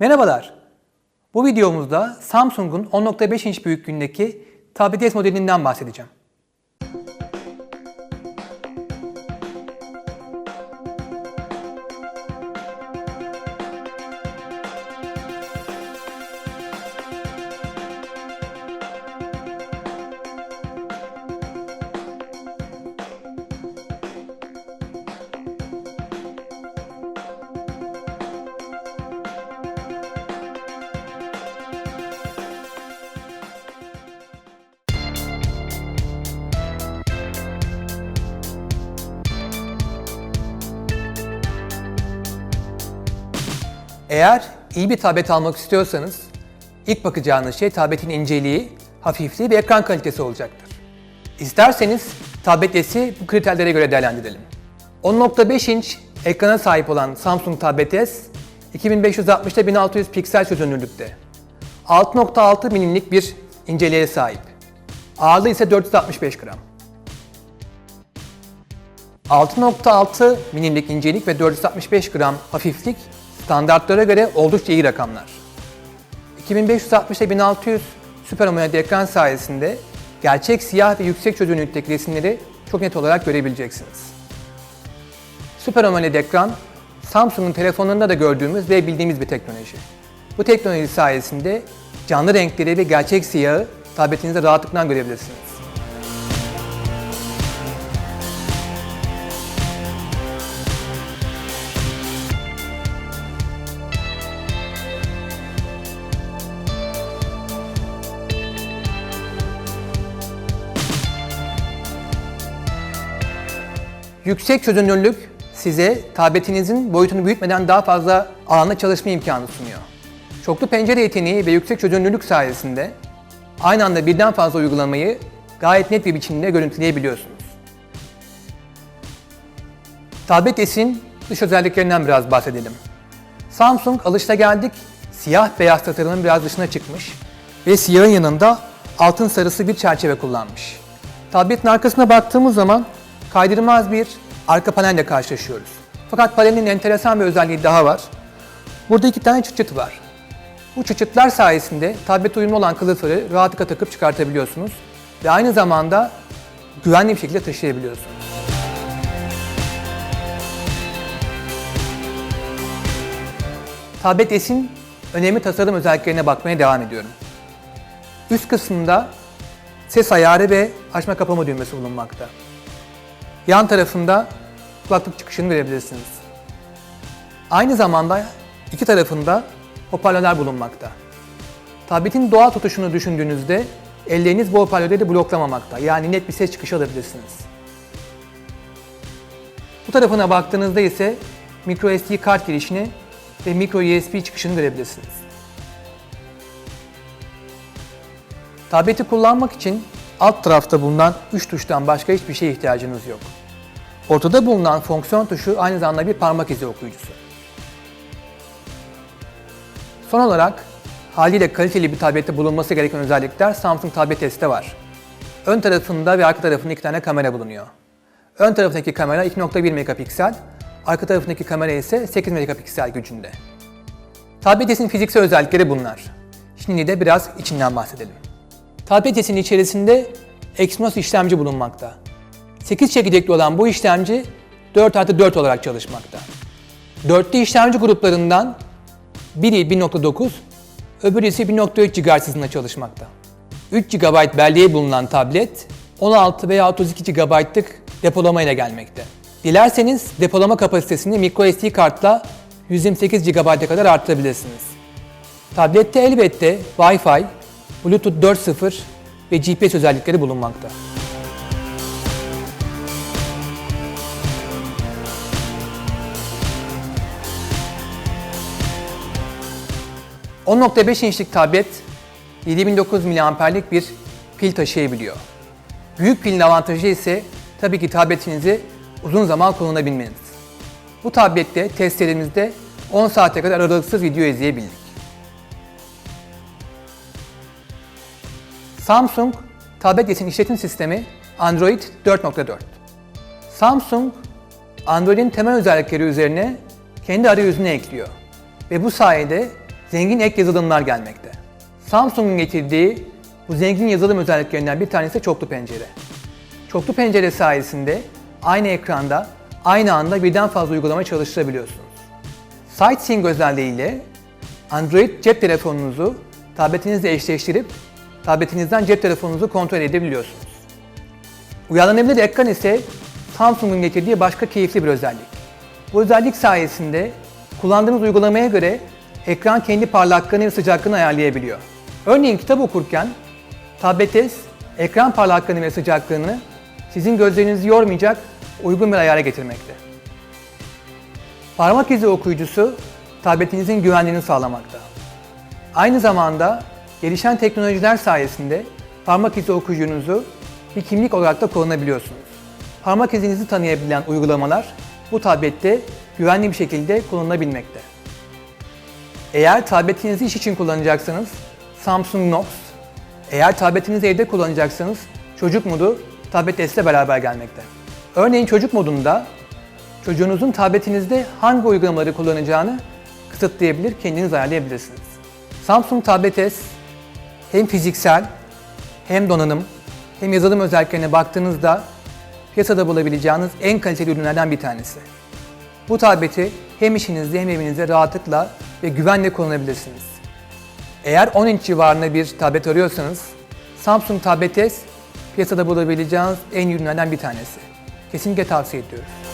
Merhabalar. Bu videomuzda Samsung'un 10.5 inç büyüklüğündeki Tablet S modelinden bahsedeceğim. Eğer iyi bir tablet almak istiyorsanız ilk bakacağınız şey tabletin inceliği, hafifliği ve ekran kalitesi olacaktır. İsterseniz tablet S'i bu kriterlere göre değerlendirelim. 10.5 inç ekrana sahip olan Samsung Tablet S 2560 ile 1600 piksel çözünürlükte. 6.6 milimlik bir inceliğe sahip. Ağırlığı ise 465 gram. 6.6 milimlik incelik ve 465 gram hafiflik standartlara göre oldukça iyi rakamlar. 2560 ile 1600 Super AMOLED ekran sayesinde gerçek siyah ve yüksek çözünürlükteki resimleri çok net olarak görebileceksiniz. Super AMOLED ekran, Samsung'un telefonlarında da gördüğümüz ve bildiğimiz bir teknoloji. Bu teknoloji sayesinde canlı renkleri ve gerçek siyahı tabletinizde rahatlıkla görebilirsiniz. Yüksek çözünürlük size tabletinizin boyutunu büyütmeden daha fazla alanda çalışma imkanı sunuyor. Çoklu pencere yeteneği ve yüksek çözünürlük sayesinde aynı anda birden fazla uygulamayı gayet net bir biçimde görüntüleyebiliyorsunuz. Tablet S'in dış özelliklerinden biraz bahsedelim. Samsung alışılageldik siyah beyaz tasarımın biraz dışına çıkmış ve siyahın yanında altın sarısı bir çerçeve kullanmış. Tabletin arkasına baktığımız zaman kaydırmaz bir arka panelle karşılaşıyoruz. Fakat panelin enteresan bir özelliği daha var. Burada iki tane çıt çıt var. Bu çıt çıtlar sayesinde tablet uyumlu olan kılıfları rahatlıkla takıp çıkartabiliyorsunuz ve aynı zamanda güvenli bir şekilde taşıyabiliyorsunuz. Tablet S'in önemli tasarım özelliklerine bakmaya devam ediyorum. Üst kısmında ses ayarı ve açma kapama düğmesi bulunmakta. Yan tarafında kulaklık çıkışını verebilirsiniz. Aynı zamanda iki tarafında hoparlörler bulunmakta. Tabletin doğal tutuşunu düşündüğünüzde elleriniz bu hoparlörleri bloklamamakta. Yani net bir ses çıkışı alabilirsiniz. Bu tarafına baktığınızda ise microSD kart girişini ve micro USB çıkışını görebilirsiniz. Tableti kullanmak için alt tarafta bulunan 3 tuştan başka hiçbir şeye ihtiyacınız yok. Ortada bulunan fonksiyon tuşu aynı zamanda bir parmak izi okuyucusu. Son olarak haliyle kaliteli bir tablette bulunması gereken özellikler Samsung Tablet S'te var. Ön tarafında ve arka tarafında iki tane kamera bulunuyor. Ön tarafındaki kamera 2.1 megapiksel, arka tarafındaki kamera ise 8 megapiksel gücünde. Tabletin fiziksel özellikleri bunlar. Şimdi de biraz içinden bahsedelim. Tabletin içerisinde Exynos işlemci bulunmakta. 8 çekirdekli olan bu işlemci 4 artı 4 olarak çalışmakta. Dörtlü işlemci gruplarından biri 1.9, öbürü ise 1.3 GHz hızında çalışmakta. 3 GB belleği bulunan tablet 16 veya 32 GB'lık depolama ile gelmekte. Dilerseniz depolama kapasitesini microSD kartla 128 GB'a kadar arttırabilirsiniz. Tablette elbette Wi-Fi, Bluetooth 4.0 ve GPS özellikleri bulunmakta. ...10.5 inçlik tablet 7900 mAh'lik bir pil taşıyabiliyor. Büyük pilin avantajı ise tabii ki tabletinizi uzun zaman kullanabilmeniz. Bu tablette testlerimizde 10 saate kadar aralıksız video izleyebildik. Samsung tablet işletim sistemi Android 4.4. Samsung Android'in temel özellikleri üzerine kendi arayüzünü ekliyor ve bu sayede zengin ek yazılımlar gelmekte. Samsung'un getirdiği bu zengin yazılım özelliklerinden bir tanesi çoklu pencere. Çoklu pencere sayesinde aynı ekranda aynı anda birden fazla uygulama çalıştırabiliyorsunuz. Sightseeing özelliğiyle Android cep telefonunuzu tabletinizle eşleştirip tabletinizden cep telefonunuzu kontrol edebiliyorsunuz. Uyarlanabilir ekran ise Samsung'un getirdiği başka keyifli bir özellik. Bu özellik sayesinde kullandığınız uygulamaya göre ekran kendi parlaklığını ve sıcaklığını ayarlayabiliyor. Örneğin kitap okurken tabletes ekran parlaklığını ve sıcaklığını sizin gözlerinizi yormayacak uygun bir ayara getirmekte. Parmak izi okuyucusu tabletinizin güvenliğini sağlamakta. Aynı zamanda gelişen teknolojiler sayesinde parmak izi okuyucunuzu bir kimlik olarak da kullanabiliyorsunuz. Parmak izinizi tanıyabilen uygulamalar bu tablette güvenli bir şekilde kullanılabilmekte. Eğer tabletinizi iş için kullanacaksanız Samsung Knox, eğer tabletinizi evde kullanacaksanız çocuk modu tablet ile beraber gelmekte. Örneğin çocuk modunda çocuğunuzun tabletinizde hangi uygulamaları kullanacağını kısıtlayabilir, kendiniz ayarlayabilirsiniz. Samsung Tablet S hem fiziksel hem donanım hem yazılım özelliklerine baktığınızda piyasada bulabileceğiniz en kaliteli ürünlerden bir tanesi. Bu tableti hem işinizde hem evinizde rahatlıkla ve güvenle kullanabilirsiniz. Eğer 10 inç civarında bir tablet arıyorsanız Samsung Tablet S piyasada bulabileceğiniz en ürünlerden bir tanesi. Kesinlikle tavsiye ediyoruz.